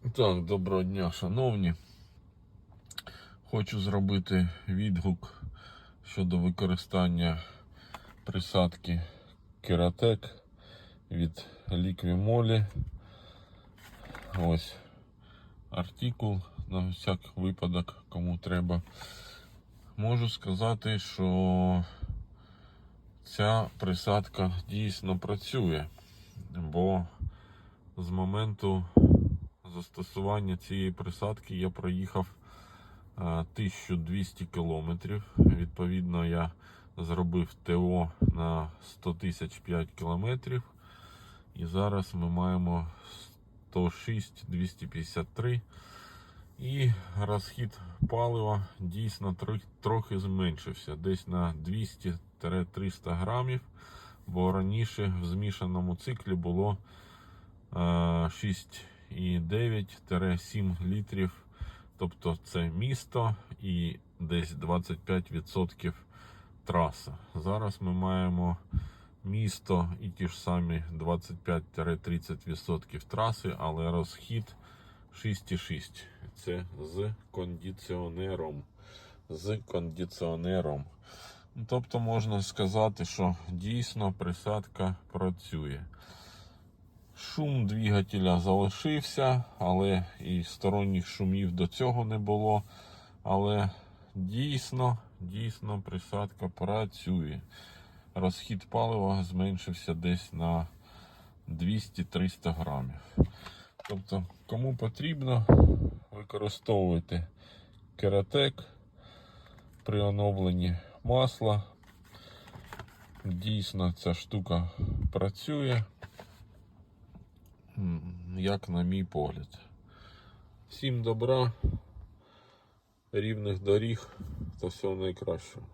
Так, доброго дня, шановні. Хочу зробити відгук щодо використання присадки Кератек від Liquimoli. Ось артикул на всяк випадок, кому треба. Можу сказати, що ця присадка дійсно працює, бо з моменту застосування цієї присадки я проїхав е, 1200 кілометрів. Відповідно, я зробив ТО на 100 тисяч 5 кілометрів. І зараз ми маємо 106 253. І розхід палива дійсно трохи зменшився, десь на 200-300 грамів, бо раніше в змішаному циклі було е, 6,9-7 літрів. Тобто це місто і десь 25% траса. Зараз ми маємо місто і ті ж самі 25-30% траси, але розхід 6,6. Це з кондиціонером. З кондиціонером. Тобто можна сказати, що дійсно присадка працює. Шум двигателя залишився, але і сторонніх шумів до цього не було. Але дійсно, дійсно присадка працює. Розхід палива зменшився десь на 200-300 грамів. Тобто, кому потрібно, використовуйте кератек при оновленні масла. Дійсно, ця штука працює, як на мій погляд. Всім добра, рівних доріг та всього найкращого.